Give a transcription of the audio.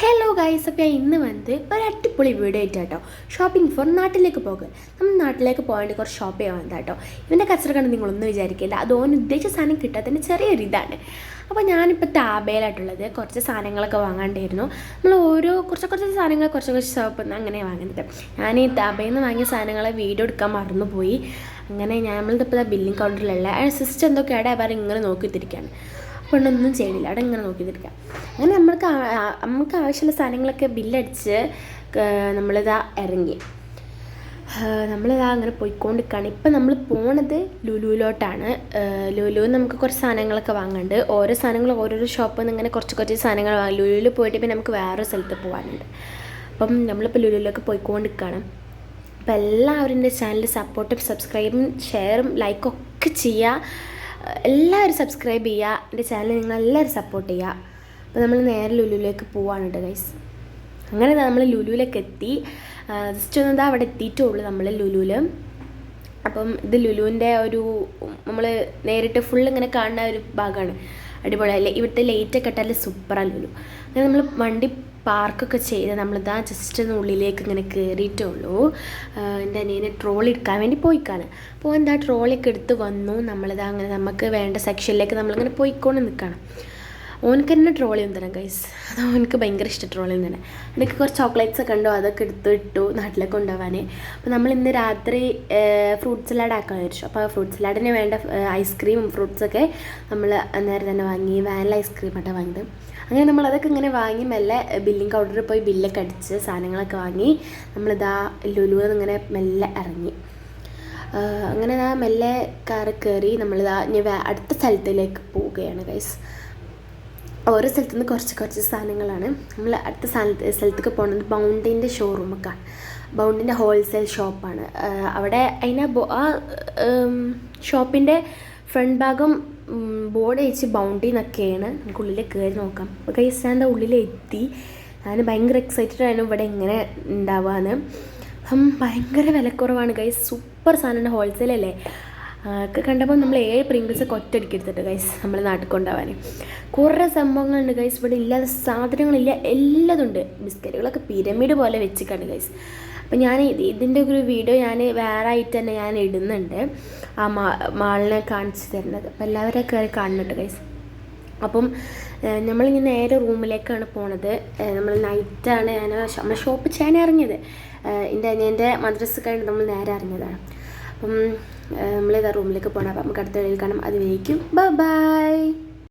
Hello guys ഞാൻ ഇന്ന് വന്ന് ഒരു അടിപൊളി വീഡിയോ ആയിട്ട് കേട്ടോ ഷോപ്പിംഗ് ഫോർ നാട്ടിലേക്ക് പോകുക നമ്മൾ നാട്ടിലേക്ക് പോകേണ്ടി കുറച്ച് ഷോപ്പ് ചെയ്യാൻ വന്നതാ കേട്ടോ ഇവന്റെ കച്ചറ നിങ്ങളൊന്നും വിചാരിക്കില്ല. അത് ഓൻ ഉദ്ദേശിച്ച സാധനം കിട്ടാത്തതിന്റെ ചെറിയൊരു ഇതാണ്. അപ്പോൾ ഞാനിപ്പോൾ താബേലായിട്ടുള്ളത് കുറച്ച് സാധനങ്ങളൊക്കെ വാങ്ങാണ്ടായിരുന്നു. നമ്മൾ ഓരോ കുറച്ച് കുറച്ച് സാധനങ്ങൾ കുറച്ച് കുറച്ച് ഷോപ്പിൽ നിന്ന് അങ്ങനെ വാങ്ങുന്നത്. ഞാൻ ഈ താബയിൽ നിന്ന് വാങ്ങിയ സാധനങ്ങളെ വീഡിയോ എടുക്കാൻ മറന്നുപോയി. അങ്ങനെ ഞാൻ നമ്മളിതിപ്പോൾ ബില്ലിംഗ് കൗണ്ടറിലുള്ള സിസ്റ്റം എന്തൊക്കെയാണ് അവർ ഇങ്ങനെ നോക്കിത്തിരിക്കുകയാണ് പെണ്ണൊന്നും ചെയ്യണില്ല. അവിടെ ഇങ്ങനെ നോക്കിയിരിക്കാം അങ്ങനെ നമ്മൾക്ക് നമുക്ക് ആവശ്യമുള്ള സാധനങ്ങളൊക്കെ ബില്ലടിച്ച് നമ്മളിതാ ഇറങ്ങി. നമ്മളിതാ അങ്ങനെ പോയിക്കൊണ്ടിരിക്കുകയാണ് ഇപ്പം നമ്മൾ പോണത് ലുലുവിലോട്ടാണ് ലുലു നമുക്ക് കുറച്ച് സാധനങ്ങളൊക്കെ വാങ്ങാണ്ട് ഓരോ സാധനങ്ങൾ ഓരോരോ ഷോപ്പിൽ നിന്ന് ഇങ്ങനെ കുറച്ച് കുറച്ച് സാധനങ്ങൾ വാങ്ങി. ലുലുവിൽ പോയിട്ട് പിന്നെ നമുക്ക് വേറൊരു സ്ഥലത്ത് പോകാനുണ്ട് അപ്പം നമ്മളിപ്പോൾ ലുലുവിലൊക്കെ പോയിക്കൊണ്ടിരിക്കുകയാണ് അപ്പോൾ എല്ലാവരും എന്റെ ചാനൽ സപ്പോർട്ടും സബ്സ്ക്രൈബും ഷെയറും ലൈക്കും ഒക്കെ ചെയ്യുക എല്ലാവരും സബ്സ്ക്രൈബ് ചെയ്യുക. എന്റെ ചാനൽ നിങ്ങളെല്ലാവരും സപ്പോർട്ട് ചെയ്യുക. അപ്പോൾ നമ്മൾ നേരെ ലുലുവിലേക്ക് പോവാണ് കേട്ടോ ഗൈസ് അങ്ങനെ നമ്മൾ ലുലുവിലേക്ക് എത്തി. ജസ്റ്റ് ഒന്ന് എന്താ അവിടെ എത്തിയിട്ടുള്ളൂ നമ്മൾ ലുലുവിൽ അപ്പം ഇത് ലുലുവിന്റെ ഒരു നമ്മൾ നേരിട്ട് ഫുൾ ഇങ്ങനെ കാണുന്ന ഒരു ഭാഗമാണ്. അടിപൊളിയല്ലേ ഇവിടുത്തെ ലൈറ്റൊക്കെ ഇട്ടാൽ സൂപ്പറാണ് ലുലു. അങ്ങനെ നമ്മൾ വണ്ടി പാർക്കൊക്കെ ചെയ്ത് നമ്മളിതാ ജസ്റ്റ് ഒന്ന് ഉള്ളിലേക്ക് ഇങ്ങനെ കയറിയിട്ടേ ഉള്ളൂ എന്റെ അനിയനെ ട്രോളി എടുക്കാൻ വേണ്ടി പോയിക്കാണ്. അപ്പോൾ എന്താ ട്രോളിയൊക്കെ എടുത്ത് വന്നു. നമ്മളിതാ അങ്ങനെ നമുക്ക് വേണ്ട സെക്ഷനിലേക്ക് നമ്മളിങ്ങനെ പോയിക്കൊണ്ട് നിൽക്കണം ഓനക്ക് തന്നെ ട്രോൾ ട്രോളി തരാം ഗൈസ് അത് ഓനക്ക് ഭയങ്കര ഇഷ്ടം ട്രോൾ ട്രോളി തന്നെ. എനിക്ക് കുറച്ച് ചോക്ലേറ്റ്സ് ഒക്കെ ഉണ്ടോ? അതൊക്കെ എടുത്ത് ഇട്ടു നാട്ടിലേക്ക് കൊണ്ടുപോകാൻ അപ്പോൾ നമ്മൾ ഇന്ന് രാത്രി ഫ്രൂട്ട് സലാഡ് ആക്കാൻ വിചാരിച്ചു. അപ്പോൾ ഫ്രൂട്ട് സലാഡിന് വേണ്ട ഐസ്ക്രീമും ഫ്രൂട്ട്സൊക്കെ നമ്മൾ അന്നേരം തന്നെ വാങ്ങി വാനില ഐസ്ക്രീം ആട്ടോ വാങ്ങിയത്. അങ്ങനെ നമ്മൾ അതൊക്കെ ഇങ്ങനെ വാങ്ങി മെല്ലെ ബില്ലിംഗ് കൗണ്ടറിൽ പോയി ബില്ലൊക്കെ അടിച്ച് സാധനങ്ങളൊക്കെ വാങ്ങി നമ്മളിതാ ലുലു എന്നിങ്ങനെ മെല്ലെ ഇറങ്ങി. അങ്ങനെ ആ മെല്ലെ കാറ് കയറി നമ്മളിതാ ഇനി അടുത്ത സ്ഥലത്തിലേക്ക് പോവുകയാണ് ഗൈസ് ഓരോ സ്ഥലത്തു നിന്ന് കുറച്ച് കുറച്ച് സാധനങ്ങളാണ്. നമ്മൾ അടുത്ത സ്ഥലത്ത് സ്ഥലത്തേക്ക് പോകുന്നത് ബൗണ്ടിന്റെ ഷോറൂമൊക്കെയാണ് ബൗണ്ടിന്റെ ഹോൾസെയിൽ ഷോപ്പാണ്. അവിടെ അതിനെ ആ ഷോപ്പിന്റെ ഫ്രണ്ട് ഭാഗം ബോർഡ് വെച്ച് ബൗണ്ടി എന്നൊക്കെയാണ് നമുക്ക് ഉള്ളിൽ കയറി നോക്കാം. അപ്പോൾ കൈസ് ഞാൻ ഉള്ളിലെത്തി. ഞാൻ ഭയങ്കര എക്സൈറ്റഡ് ആയിരുന്നു ഇവിടെ എങ്ങനെ ഉണ്ടാവുകയെന്ന് അപ്പം ഭയങ്കര വിലക്കുറവാണ് ഗൈസ് സൂപ്പർ സാധനമാണ് ഹോൾസെയിൽ അല്ലേ ഒക്കെ കണ്ടപ്പോൾ നമ്മൾ ഏഴ് പ്രിങ്കിൾസ് ഒക്കെ ഒറ്റയടിക്ക് എടുത്തിട്ട് ഗൈസ് നമ്മൾ നാട്ടിൽ കൊണ്ടുപോകാൻ കുറേ സംഭവങ്ങളുണ്ട് ഗൈസ് ഇവിടെ ഇല്ലാത്ത സാധനങ്ങളില്ല എല്ലാതുണ്ട്. ബിസ്ക്കറ്റുകളൊക്കെ പിരമിഡ് പോലെ വെച്ചിട്ടാണ് ഗൈസ് അപ്പം ഞാൻ ഇത് ഇതിന്റെ ഒരു വീഡിയോ ഞാൻ വേറെ ആയിട്ട് തന്നെ ഞാൻ ഇടുന്നുണ്ട്. ആ മാ മാളിനെ കാണിച്ചു തരുന്നത്. അപ്പോൾ എല്ലാവരും കയറി കാണുന്നുണ്ട് ഗൈസ് അപ്പം നമ്മളിങ്ങനെ നേരെ റൂമിലേക്കാണ് പോണത്. നമ്മൾ നൈറ്റാണ് ഞാൻ നമ്മൾ ഷോപ്പ് ചെയ്യാൻ ഇറങ്ങിയത്. എന്റെ അനിയന്റെ മദ്രസ് കഴിഞ്ഞ് നമ്മൾ നേരെ ഇറങ്ങിയതാണ്. അപ്പം നമ്മളിതാ റൂമിലേക്ക് പോകണം അപ്പം നമുക്ക് അടുത്ത വഴിയിൽ കാണാം. അത് ബൈ ബൈ